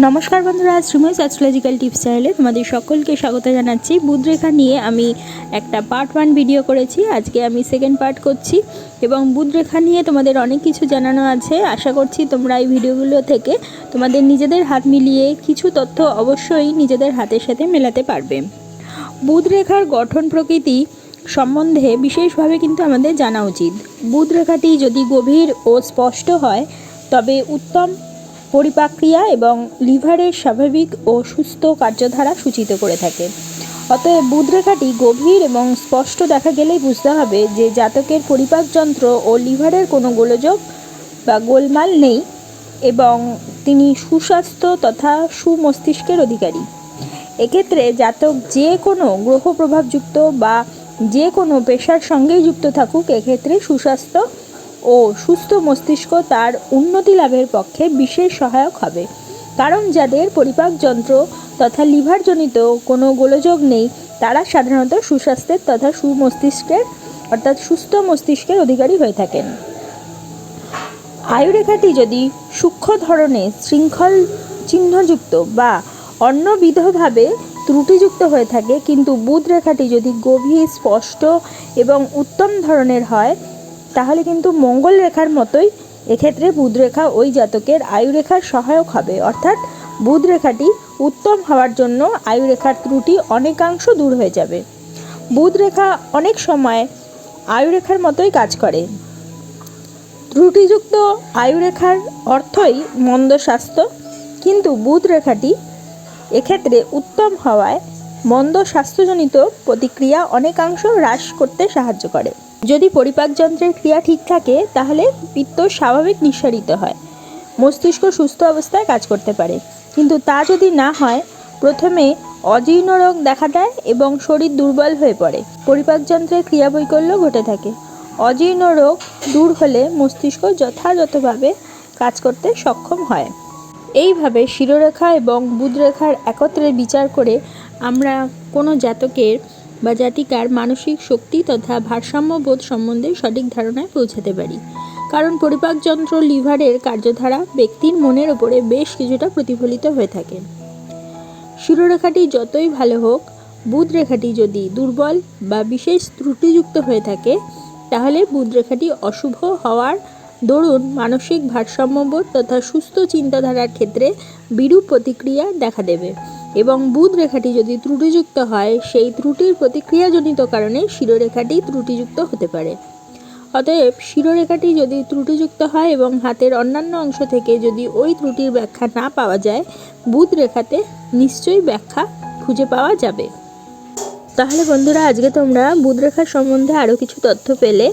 নমস্কার বন্ধুরা, আজ শ্রীময় অ্যাস্ট্রোলজিক্যাল টিপস চ্যানেলে তোমাদের সকলকে স্বাগত জানাচ্ছি। বুধরেখা নিয়ে আমি একটা পার্ট ওয়ান ভিডিও করেছি, আজকে আমি সেকেন্ড পার্ট করছি এবং বুধরেখা নিয়ে তোমাদের অনেক কিছু জানানো আছে। আশা করছি তোমরা এই ভিডিওগুলো থেকে তোমাদের নিজেদের হাত মিলিয়ে কিছু তথ্য অবশ্যই নিজেদের হাতের সাথে মেলাতে পারবে। বুধরেখার গঠন প্রকৃতি সম্বন্ধে বিশেষভাবে কিন্তু আমাদের জানা উচিত। বুধরেখাটি যদি গভীর ও স্পষ্ট হয়, তবে উত্তম পরিপাক্রিয়া এবং লিভারের স্বাভাবিক ও সুস্থ কার্যধারা সূচিত করে থাকে। অতএব বুধরেখাটি গভীর এবং স্পষ্ট দেখা গেলেই বুঝতে হবে যে জাতকের পরিপাক যন্ত্র ও লিভারের কোনো গোলযোগ বা গোলমাল নেই এবং তিনি সুস্বাস্থ্য তথা সুমস্তিষ্কের অধিকারী। এক্ষেত্রে জাতক যে কোনো গ্রহ প্রভাবযুক্ত বা যে কোনো পেশার সঙ্গেই যুক্ত থাকুক, এক্ষেত্রে সুস্বাস্থ্য ও সুস্থ মস্তিষ্ক তার উন্নতি লাভের পক্ষে বিশেষ সহায়ক হবে। কারণ যাদের পরিপাক যন্ত্র তথা লিভারজনিত কোনো গোলযোগ নেই, তারা সাধারণত সুস্বাস্থ্যের তথা সুমস্তিষ্কের অর্থাৎ সুস্থ মস্তিষ্কের অধিকারী হয়ে থাকেন। আয়ুরেখাটি যদি সূক্ষ্ম ধরনের শৃঙ্খল চিহ্নযুক্ত বা অন্যবিধভাবে ত্রুটিযুক্ত হয়ে থাকে, কিন্তু বুধ রেখাটি যদি গভীর, স্পষ্ট এবং উত্তম ধরনের হয় তাহলে কিন্তু মঙ্গল রেখার মতোই এক্ষেত্রে বুধ রেখা ওই জাতকের আয়ুরেখার সহায়ক হবে। অর্থাৎ বুধ রেখাটি উত্তম হওয়ার জন্য আয়ুরেখার ত্রুটি অনেকাংশ দূর হয়ে যাবে। বুধ রেখা অনেক সময় আয়ুরেখার মতোই কাজ করে। ত্রুটিযুক্ত আয়ুরেখার অর্থই মন্দ স্বাস্থ্য। কিন্তু বুধ রেখাটি এক্ষেত্রে উত্তম হওয়ায় মন্দ স্বাস্থ্যজনিত প্রতিক্রিয়া অনেকাংশ হ্রাস করতে সাহায্য করে। যদি পরিপাক যন্ত্রের ক্রিয়া ঠিক থাকে, তাহলে পিত্ত স্বাভাবিক নিঃসারিত হয়। মস্তিষ্ক সুস্থ অবস্থায় কাজ করতে পারে। কিন্তু তা যদি না হয়, প্রথমে অজীর্ণ রোগ দেখা দেয় এবং শরীর দুর্বল হয়ে পড়ে। পরিপাক যন্ত্রের ক্রিয়াবৈকল্য ঘটে থাকে। অজীর্ণ রোগ দূর হলে মস্তিষ্ক যথাযথভাবে কাজ করতে সক্ষম হয়। এইভাবে শিরোরেখা এবং বুধরেখার একত্রে বিচার করে আমরা কোনো জাতকের বা জাতিকার মানসিক শক্তি তথা ভারসাম্যবোধ সম্বন্ধে সঠিক ধারণায় পৌঁছাতে পারি। কারণ পরিপাকযন্ত্র লিভারের কার্যধারা ব্যক্তির মনের ওপরে বেশ কিছুটা প্রতিফলিত হয়ে থাকে। শিরোরেখাটি যতই ভালো হোক বুধ রেখাটি যদি দুর্বল বা বিশেষ ত্রুটিযুক্ত হয়ে থাকে, তাহলে বুধ রেখাটি অশুভ হওয়ার দরুন মানসিক ভারসাম্যবোধ তথা সুস্থ চিন্তাধারার ক্ষেত্রে বিরূপ প্রতিক্রিয়া দেখা দেবে। এবং বুধ রেখাটি যদি ত্রুটিযুক্ত হয়, সেই ত্রুটির প্রতিক্রিয়াজনিত কারণে শিরোরেখাটি ত্রুটিযুক্ত হতে পারে। অতএব, শিরোরেখাটি যদি ত্রুটিযুক্ত হয় এবং হাতের অন্যান্য অংশ থেকে যদি ওই ত্রুটির ব্যাখ্যা না পাওয়া যায় বুধ রেখাতে নিশ্চয়ই ব্যাখ্যা খুঁজে পাওয়া যাবে। তাহলে বন্ধুরা, আজকে তোমরা বুধরেখার সম্বন্ধে আরও কিছু তথ্য পেলে।